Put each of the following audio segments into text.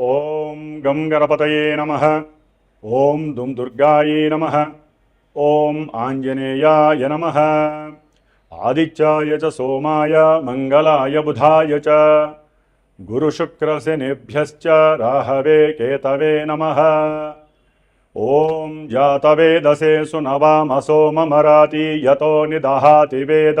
ఓం గం గణపతయే నమ. ఓం దుం దుర్గాయే నమ. ఓం ఆంజనేయాయ నమ. ఆదిత్యాయ చ సోమాయ మంగళాయ బుధాయ చ. గురుశుక్రశనిభ్యశ్చ రాహవే కేతవే నమ. ఓం జాతవేదసేసు నవామసోమరాతి యతో నిదహాతి వేద.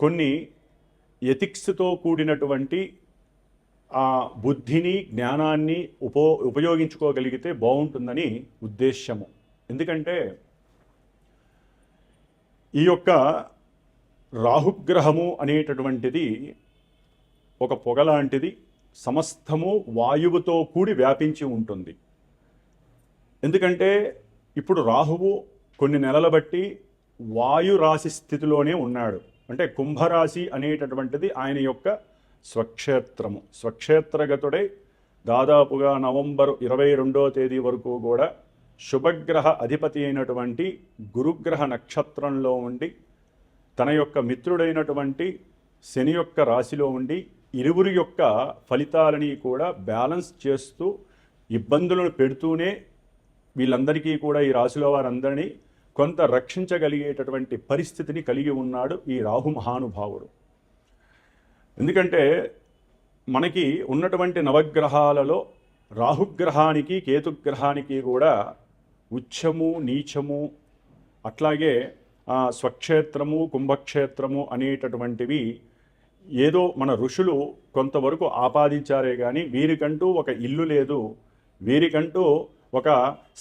కొన్ని ఎథిక్స్తో కూడినటువంటి ఆ బుద్ధిని జ్ఞానాన్ని ఉపో ఉపయోగించుకోగలిగితే బాగుంటుందని ఉద్దేశ్యము. ఎందుకంటే ఈ యొక్క రాహుగ్రహము అనేటటువంటిది ఒక పొగ లాంటిది సమస్తము వాయువుతో కూడి వ్యాపించి ఉంటుంది. ఎందుకంటే ఇప్పుడు రాహువు కొన్ని నెలల బట్టి వాయు రాశి స్థితిలోనే ఉన్నాడు. అంటే కుంభరాశి అనేటటువంటిది ఆయన యొక్క స్వక్షేత్రము. స్వక్షేత్రగతుడై దాదాపుగా నవంబర్ ఇరవై రెండో తేదీ వరకు కూడా శుభగ్రహ అధిపతి అయినటువంటి గురుగ్రహ నక్షత్రంలో ఉండి తన యొక్క మిత్రుడైనటువంటి శని యొక్క రాశిలో ఉండి ఇరువురి యొక్క ఫలితాలని కూడా బ్యాలెన్స్ చేస్తూ ఇబ్బందులను పెడుతూనే వీళ్ళందరికీ కూడా ఈ రాశిలో వారందరినీ కొంత రక్షించగలిగేటటువంటి పరిస్థితిని కలిగి ఉన్నాడు ఈ రాహు మహానుభావుడు. ఎందుకంటే మనకి ఉన్నటువంటి నవగ్రహాలలో రాహుగ్రహానికి కేతుగ్రహానికి కూడా ఉచ్చము నీచము అట్లాగే స్వక్షేత్రము కుంభక్షేత్రము అనేటటువంటివి ఏదో మన ఋషులు కొంతవరకు ఆపాదించారే కానీ వీరికంటూ ఒక ఇల్లు లేదు వీరికంటూ ఒక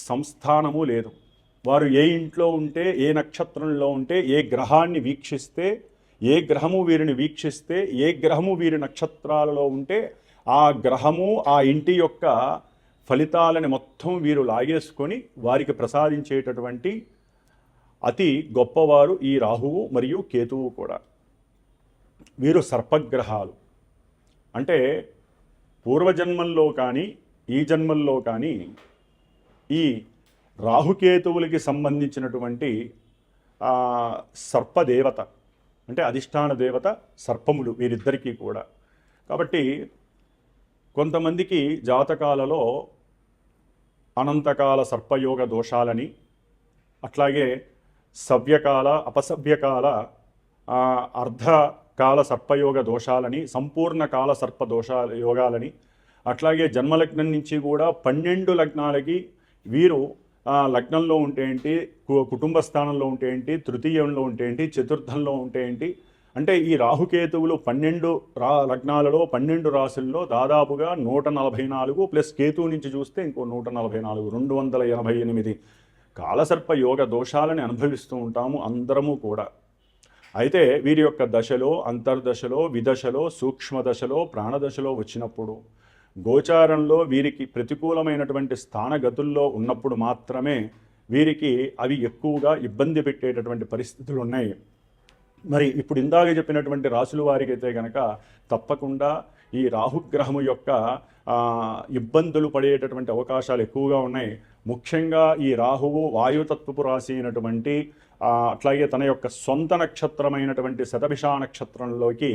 సంస్థానము లేదు. వారు ఏ ఇంట్లో ఉంటే ఏ నక్షత్రంలో ఉంటే ఏ గ్రహాన్ని వీక్షిస్తే ఏ గ్రహము వీరిని వీక్షిస్తే ఏ గ్రహము వీరి నక్షత్రాలలో ఉంటే ఆ గ్రహము ఆ ఇంటి యొక్క ఫలితాలని మొత్తం వీరు లాగేసుకొని వారికి ప్రసాదించేటటువంటి అతి గొప్పవారు ఈ రాహువు మరియు కేతువు కూడా. వీరు సర్పగ్రహాలు. అంటే పూర్వజన్మల్లో కానీ ఈ జన్మల్లో కానీ ఈ రాహుకేతువులకి సంబంధించినటువంటి సర్పదేవత అంటే అధిష్టాన దేవత సర్పములు వీరిద్దరికీ కూడా. కాబట్టి కొంతమందికి జాతకాలలో అనంతకాల సర్పయోగ దోషాలని అట్లాగే సవ్యకాల అపసవ్యకాల అర్ధకాల సర్పయోగ దోషాలని సంపూర్ణ కాల సర్ప దోష యోగాలని అట్లాగే జన్మలగ్నం నుంచి కూడా పన్నెండు లగ్నాలకి వీరు లగ్నంలో ఉంటే ఏంటి? కు- కుటుంబ స్థానంలో ఉంటే ఏంటి? తృతీయంలో ఉంటే ఏంటి? చతుర్థంలో ఉంటే ఏంటి? అంటే ఈ రాహుకేతువులు పన్నెండు రా లగ్నాలలో పన్నెండు రాశుల్లో దాదాపుగా నూట నలభై నాలుగు ప్లస్ కేతువు నుంచి చూస్తే ఇంకో నూట నలభై నాలుగు రెండు వందల ఎనభై ఎనిమిది. కాలసర్ప యోగ దోషాలని అనుభవిస్తూ ఉంటాము అందరము కూడా. అయితే వీరి యొక్క దశలో అంతర్దశలో విదశలో సూక్ష్మ దశలో ప్రాణదశలో వచ్చినప్పుడు గోచారంలో వీరికి ప్రతికూలమైనటువంటి స్థానగతుల్లో ఉన్నప్పుడు మాత్రమే వీరికి అవి ఎక్కువగా ఇబ్బంది పెట్టేటటువంటి పరిస్థితులు ఉన్నాయి మరి ఇప్పుడు ఇందాక చెప్పినటువంటి రాసుల వారికి అయితే కనుక తప్పకుండా ఈ రాహుగ్రహము యొక్క ఇబ్బందులు పడేటటువంటి అవకాశాలు ఎక్కువగా ఉన్నాయి. ముఖ్యంగా ఈ రాహువు వాయుతత్వపు రాశి అయినటువంటి అట్లాగే తన యొక్క సొంత నక్షత్రమైనటువంటి శతభిషా నక్షత్రంలోకి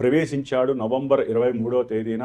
ప్రవేశించాడు నవంబర్ ఇరవై మూడో తేదీన.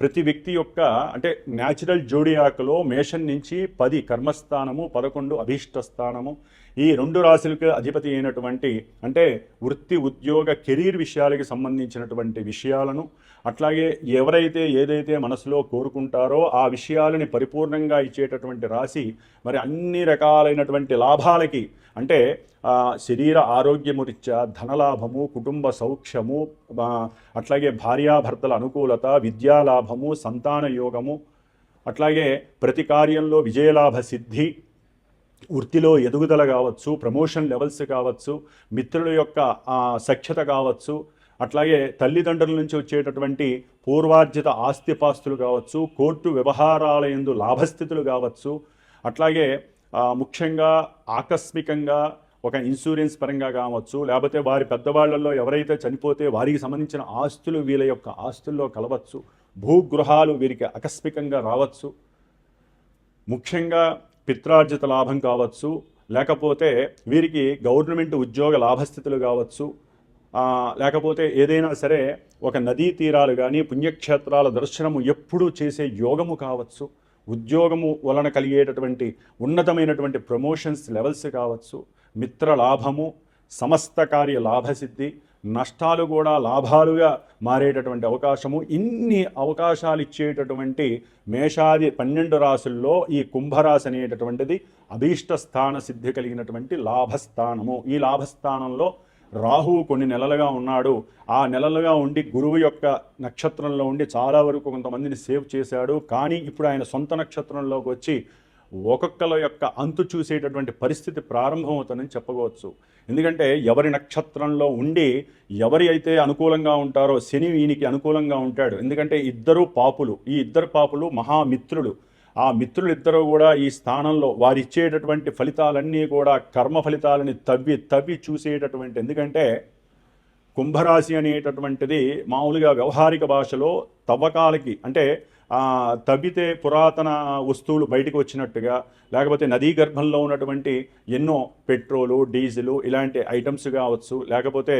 ప్రతి వ్యక్తి యొక్క అంటే న్యాచురల్ జోడియాక్లో మేషన్ నుంచి పది కర్మస్థానము పదకొండు అభీష్ట స్థానము ఈ రెండు రాశులకు అధిపతి అయినటువంటి అంటే వృత్తి ఉద్యోగ కెరీర్ విషయాలకి సంబంధించినటువంటి విషయాలను అట్లాగే ఎవరైతే ఏదైతే మనసులో కోరుకుంటారో ఆ విషయాలని పరిపూర్ణంగా ఇచ్చేటటువంటి రాశి మరి అన్ని రకాలైనటువంటి లాభాలకి అంటే శరీర ఆరోగ్యము రీత్యా ధనలాభము కుటుంబ సౌఖ్యము అట్లాగే భార్యాభర్తల అనుకూలత విద్యాలాభము సంతాన యోగము అట్లాగే ప్రతి కార్యంలో విజయలాభ సిద్ధి వృత్తిలో ఎదుగుదల కావచ్చు ప్రమోషన్ లెవెల్స్ కావచ్చు మిత్రుల యొక్క సఖ్యత కావచ్చు అట్లాగే తల్లిదండ్రుల నుంచి వచ్చేటటువంటి పూర్వార్జిత ఆస్తిపాస్తులు కావచ్చు కోర్టు వ్యవహారాల యందు లాభస్థితులు కావచ్చు అట్లాగే ముఖ్యంగా ఆకస్మికంగా ఒక ఇన్సూరెన్స్ పరంగా కావచ్చు లేకపోతే వారి పెద్దవాళ్ళలో ఎవరైతే చనిపోతే వారికి సంబంధించిన ఆస్తులు వీళ్ళ యొక్క ఆస్తుల్లో కలవచ్చు భూగృహాలు వీరికి ఆకస్మికంగా రావచ్చు. ముఖ్యంగా పిత్రార్జిత లాభం కావచ్చు లేకపోతే వీరికి గవర్నమెంట్ ఉద్యోగ లాభస్థితులు కావచ్చు లేకపోతే ఏదైనా సరే ఒక నదీ తీరాలు కానీ పుణ్యక్షేత్రాల దర్శనము ఎప్పుడూ చేసే యోగము కావచ్చు. ఉద్యోగము వలన కలిగేటటువంటి ఉన్నతమైనటువంటి ప్రమోషన్స్ లెవెల్స్ కావచ్చు మిత్ర లాభము సమస్త కార్య లాభసిద్ధి నష్టాలు కూడా లాభాలుగా మారేటటువంటి అవకాశము ఇన్ని అవకాశాలు ఇచ్చేటటువంటి మేషాది పన్నెండు రాసుల్లో ఈ కుంభరాశి అనేటటువంటిది అభీష్ట స్థాన సిద్ధి కలిగినటువంటి లాభస్థానము. ఈ లాభస్థానంలో రాహువు కొన్ని నెలలుగా ఉన్నాడు. ఆ నెలలుగా ఉండి గురువు యొక్క నక్షత్రంలో ఉండి చాలా వరకు కొంతమందిని సేవ్ చేశాడు. కానీ ఇప్పుడు ఆయన సొంత నక్షత్రంలోకి వచ్చి ఒక్కొక్కల యొక్క అంతు చూసేటటువంటి పరిస్థితి ప్రారంభమవుతుందని చెప్పవచ్చు. ఎందుకంటే ఎవరి నక్షత్రంలో ఉండి ఎవరి అయితే అనుకూలంగా ఉంటారో శని ఈయనకి అనుకూలంగా ఉంటాడు. ఎందుకంటే ఇద్దరు పాపులు ఈ ఇద్దరు పాపులు మహామిత్రులు. ఆ మిత్రులిద్దరూ కూడా ఈ స్థానంలో వారిచ్చేటటువంటి ఫలితాలన్నీ కూడా కర్మ ఫలితాలని తవ్వి తవ్వి చూసేటటువంటి ఎందుకంటే కుంభరాశి అనేటటువంటిది మామూలుగా వ్యవహారిక భాషలో తవ్వకాలకి అంటే తవ్వితే పురాతన వస్తువులు బయటకు వచ్చినట్టుగా లేకపోతే నదీ గర్భంలో ఉన్నటువంటి ఎన్నో పెట్రోలు డీజిలు ఇలాంటి ఐటమ్స్ కావచ్చు లేకపోతే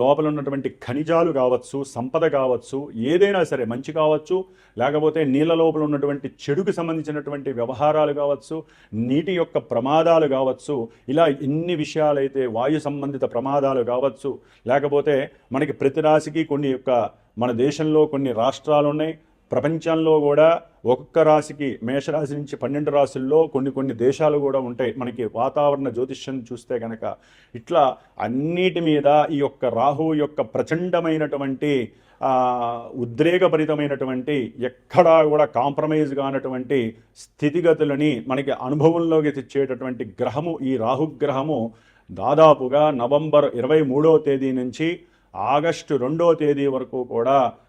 లోపల ఉన్నటువంటి ఖనిజాలు కావచ్చు సంపద కావచ్చు ఏదైనా సరే మంచి కావచ్చు లేకపోతే నీళ్ళ లోపల ఉన్నటువంటి చెడుకు సంబంధించినటువంటి వ్యవహారాలు కావచ్చు నీటి యొక్క ప్రమాదాలు కావచ్చు ఇలా ఎన్ని విషయాలైతే వాయు సంబంధిత ప్రమాదాలు కావచ్చు లేకపోతే మనకి ప్రతి రాశికి కొన్ని యొక్క మన దేశంలో కొన్ని రాష్ట్రాలు ఉన్నాయి ప్రపంచంలో కూడా ఒక్కొక్క రాశికి మేషరాశి నుంచి పన్నెండు రాశుల్లో కొన్ని కొన్ని దేశాలు కూడా ఉంటాయి. మనకి వాతావరణ జ్యోతిష్యం చూస్తే కనుక ఇట్లా అన్నిటి మీద ఈ యొక్క రాహు యొక్క ప్రచండమైనటువంటి ఉద్రేకభరితమైనటువంటి ఎక్కడా కూడా కాంప్రమైజ్ కానటువంటి స్థితిగతులని మనకి అనుభవంలోకి తెచ్చేటటువంటి గ్రహము ఈ రాహుగ్రహము దాదాపుగా నవంబర్ ఇరవై మూడో తేదీ నుంచి ఆగస్టు రెండో తేదీ వరకు కూడా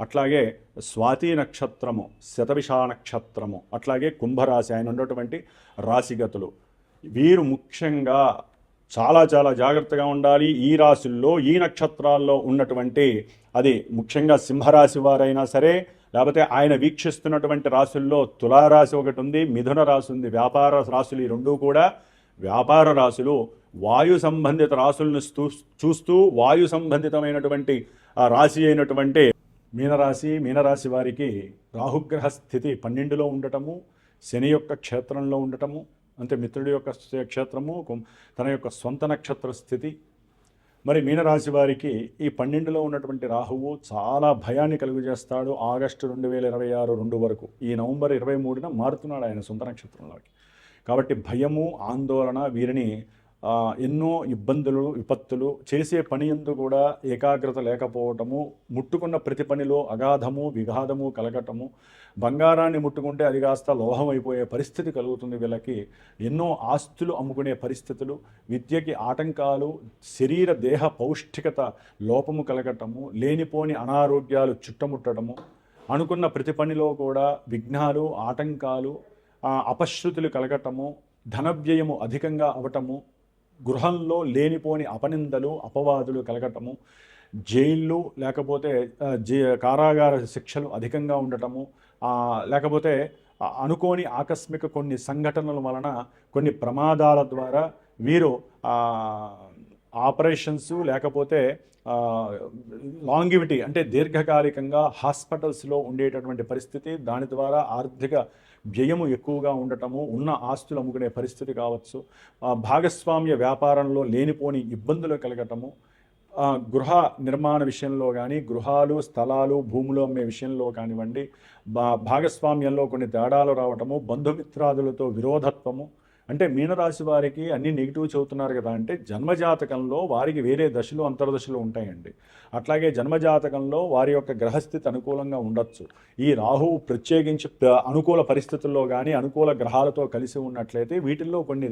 అట్లాగే స్వాతి నక్షత్రము శతవిష నక్షత్రము అట్లాగే కుంభరాశి ఆయన ఉన్నటువంటి రాశిగతులు. వీరు ముఖ్యంగా చాలా చాలా జాగ్రత్తగా ఉండాలి. ఈ రాశుల్లో ఈ నక్షత్రాల్లో ఉన్నటువంటి అది ముఖ్యంగా సింహరాశి వారైనా సరే లేకపోతే ఆయన వీక్షిస్తున్నటువంటి రాశుల్లో తులారాశి ఒకటి ఉంది మిథున రాశి ఉంది వ్యాపార రాశులు ఈ రెండూ కూడా వ్యాపార రాశులు. వాయు సంబంధిత రాశులను చూస్తూ వాయు సంబంధితమైనటువంటి ఆ రాశి అయినటువంటి మీనరాశి మీనరాశి వారికి రాహుగ్రహ స్థితి పన్నెండులో ఉండటము శని యొక్క క్షేత్రంలో ఉండటము అంటే మిత్రుడి యొక్క క్షేత్రము తన యొక్క సొంత నక్షత్ర స్థితి. మరి మీనరాశి వారికి ఈ పన్నెండులో ఉన్నటువంటి రాహువు చాలా భయాన్ని కలుగజేస్తాడు ఆగస్టు రెండు వేల ఇరవై ఆరు రెండు వరకు. ఈ నవంబర్ ఇరవై మూడున మారుతున్నాడు ఆయన సొంత నక్షత్రంలోకి. కాబట్టి భయము ఆందోళన వీరిని ఎన్నో ఇబ్బందులు విపత్తులు చేసే పని ఎందు కూడా ఏకాగ్రత లేకపోవటము ముట్టుకున్న ప్రతి పనిలో అగాధము విఘాధము కలగటము బంగారాన్ని ముట్టుకుంటే అది కాస్త లోహం అయిపోయే పరిస్థితి కలుగుతుంది వీళ్ళకి. ఎన్నో ఆస్తులు అమ్ముకునే పరిస్థితులు విద్యకి ఆటంకాలు శరీర దేహ పౌష్టికత లోపము కలగటము లేనిపోని అనారోగ్యాలు చుట్టముట్టడము అనుకున్న ప్రతి పనిలో కూడా విఘ్నాలు ఆటంకాలు అపశ్రుతులు కలగటము ధనవ్యయము అధికంగా అవటము గృహంలో లేనిపోని అపనిందలు అపవాదులు కలగటము జైళ్ళు లేకపోతే జే కారాగార శిక్షలు అధికంగా ఉండటము లేకపోతే అనుకోని ఆకస్మిక కొన్ని సంఘటనల వలన కొన్ని ప్రమాదాల ద్వారా వీరు ఆపరేషన్స్ లేకపోతే లాంగివిటీ అంటే దీర్ఘకాలికంగా హాస్పిటల్స్లో ఉండేటటువంటి పరిస్థితి దాని ద్వారా ఆర్థిక వ్యయము ఎక్కువగా ఉండటము ఉన్న ఆస్తులు అమ్ముకునే పరిస్థితి కావచ్చు భాగస్వామ్య వ్యాపారంలో లేనిపోని ఇబ్బందులు కలగటము గృహ నిర్మాణ విషయంలో కానీ గృహాలు స్థలాలు భూములు అమ్మే విషయంలో కానివ్వండి భాగస్వామ్యంలో కొన్ని తేడాలు రావటము బంధుమిత్రాదులతో విరోధత్వము అంటే మీనరాశి వారికి అన్ని నెగిటివ్ చెబుతున్నారు కదా అంటే జన్మజాతకంలో వారికి వేరే దశలు అంతర్దశలు ఉంటాయండి. అట్లాగే జన్మజాతకంలో వారి యొక్క గ్రహస్థితి అనుకూలంగా ఉండొచ్చు. ఈ రాహువు ప్రత్యేకించి అనుకూల పరిస్థితుల్లో కానీ అనుకూల గ్రహాలతో కలిసి ఉన్నట్లయితే వీటిల్లో కొన్ని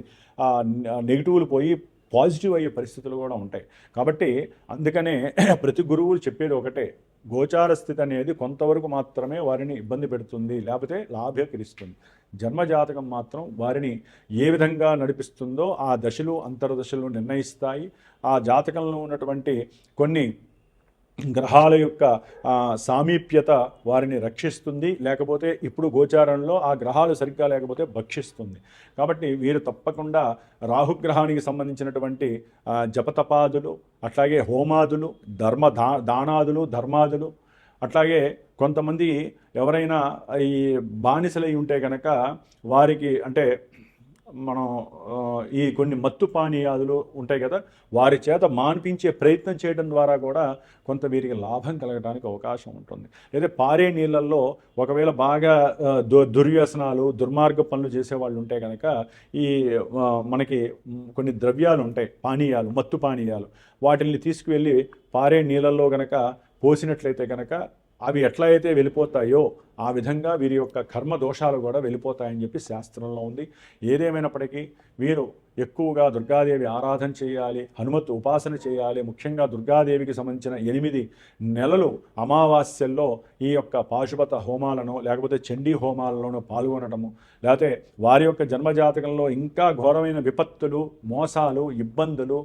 నెగిటివ్లు పోయి పాజిటివ్ అయ్యే పరిస్థితులు కూడా ఉంటాయి. కాబట్టి అందుకనే ప్రతి గురువులు చెప్పేది ఒకటే గోచార స్థితి అనేది కొంతవరకు మాత్రమే వారిని ఇబ్బంది పెడుతుంది లేకపోతే లాభ్యకరిస్తుంది జన్మజాతకం మాత్రం వారిని ఏ విధంగా నడిపిస్తుందో ఆ దశలు అంతర్దశలు నిర్ణయిస్తాయి. ఆ జాతకంలో ఉన్నటువంటి కొన్ని గ్రహాల యొక్క సామీప్యత వారిని రక్షిస్తుంది. లేకపోతే ఇప్పుడు గోచారంలో ఆ గ్రహాలు సరిగ్గా లేకపోతే భక్షిస్తుంది. కాబట్టి వీరు తప్పకుండా రాహుగ్రహానికి సంబంధించినటువంటి జపతపాదులు అట్లాగే హోమాదులు ధర్మ దా దానాదులు ధర్మాదులు అట్లాగే కొంతమంది ఎవరైనా ఈ బానిసలై ఉంటే కనుక వారికి అంటే మనం ఈ కొన్ని మత్తు పానీయాదులు ఉంటాయి కదా వారి చేత మాన్పించే ప్రయత్నం చేయడం ద్వారా కూడా కొంత వీరికి లాభం కలగడానికి అవకాశం ఉంటుంది. లేదా పారే నీళ్ళల్లో ఒకవేళ బాగా దు దుర్వ్యసనాలు దుర్మార్గ పనులు చేసే వాళ్ళు ఉంటే కనుక ఈ మనకి కొన్ని ద్రవ్యాలు ఉంటాయి పానీయాలు మత్తు పానీయాలు. వాటిని తీసుకువెళ్ళి పారే నీళ్ళల్లో కనుక పోసినట్లయితే కనుక అవి ఎట్లా అయితే వెళ్ళిపోతాయో ఆ విధంగా వీరి యొక్క కర్మ దోషాలు కూడా వెళ్ళిపోతాయని చెప్పి శాస్త్రంలో ఉంది. ఏదేమైనప్పటికీ వీరు ఎక్కువగా దుర్గాదేవి ఆరాధన చేయాలి హనుమత్ ఉపాసన చేయాలి ముఖ్యంగా దుర్గాదేవికి సంబంధించిన ఎనిమిది నెలలు అమావాస్యల్లో ఈ యొక్క పాశుపత హోమాలను లేకపోతే చండీ హోమాలలోనూ పాల్గొనడము. లేకపోతే వారి యొక్క జన్మజాతకంలో ఇంకా ఘోరమైన విపత్తులు మోసాలు ఇబ్బందులు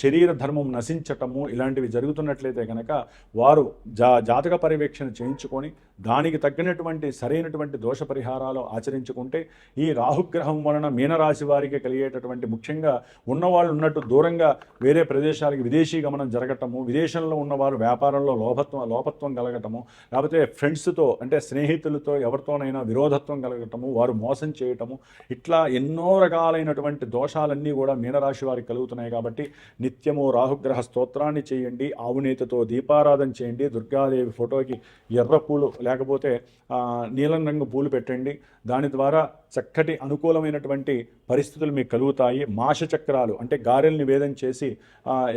శరీర ధర్మం నశించటము ఇలాంటివి జరుగుతున్నట్లయితే కనుక వారు జా జాతక పర్యవేక్షణ చేయించుకొని దానికి తగ్గినటువంటి సరైనటువంటి దోష పరిహారాలు ఆచరించుకుంటే ఈ రాహుగ్రహం వలన మీనరాశి వారికి కలిగేటటువంటి ముఖ్యంగా ఉన్నవాళ్ళు ఉన్నట్టు దూరంగా వేరే ప్రదేశాలకి విదేశీ గమనం జరగటము విదేశంలో ఉన్నవారు వ్యాపారంలో లోభత్వం లోపత్వం కలగటము లేకపోతే ఫ్రెండ్స్తో అంటే స్నేహితులతో ఎవరితోనైనా విరోధత్వం కలగటము వారు మోసం చేయటము ఇట్లా ఎన్నో రకాలైనటువంటి దోషాలన్నీ కూడా మీనరాశి వారికి కలుగుతున్నాయి కాబట్టి నిత్యము రాహుగ్రహ స్తోత్రాన్ని చేయండి ఆవునేతితో దీపారాధన చేయండి దుర్గాదేవి ఫోటోకి ఎర్ర పూలు లేకపోతే నీలం రంగు పూలు పెట్టండి. దాని ద్వారా చక్కటి అనుకూలమైనటువంటి పరిస్థితులు మీకు కలుగుతాయి. మాష చక్రాలు అంటే గారెల్ని నివేదన చేసి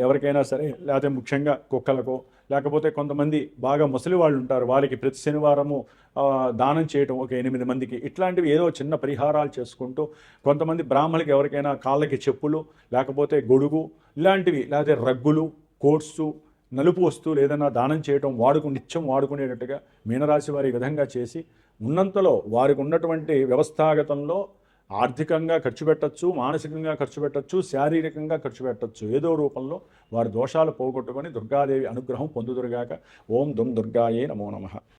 ఎవరికైనా సరే లేకపోతే ముఖ్యంగా కుక్కలకు లేకపోతే కొంతమంది బాగా ముసలి వాళ్ళు ఉంటారు. వాళ్ళకి ప్రతి శనివారము దానం చేయటం ఒక ఎనిమిది మందికి. ఇట్లాంటివి ఏదో చిన్న పరిహారాలు చేసుకుంటూ కొంతమంది బ్రాహ్మణులకి ఎవరికైనా కాళ్ళకి చెప్పులు లేకపోతే గొడుగు ఇలాంటివి లేకపోతే రగ్గులు కోట్సు నలుపు వస్తువులు ఏదైనా దానం చేయటం వాడుకు నిత్యం వాడుకునేటట్టుగా మీనరాశి వారి విధంగా చేసి ఉన్నంతలో వారికి ఉన్నటువంటి వ్యవస్థాగతంలో ఆర్థికంగా ఖర్చు పెట్టచ్చు మానసికంగా ఖర్చు పెట్టచ్చు శారీరకంగా ఖర్చు పెట్టచ్చు. ఏదో రూపంలో వారి దోషాలు పోగొట్టుకొని దుర్గాదేవి అనుగ్రహం పొందుదురుగాక. ఓం దుమ్ దుర్గాయే నమో నమః.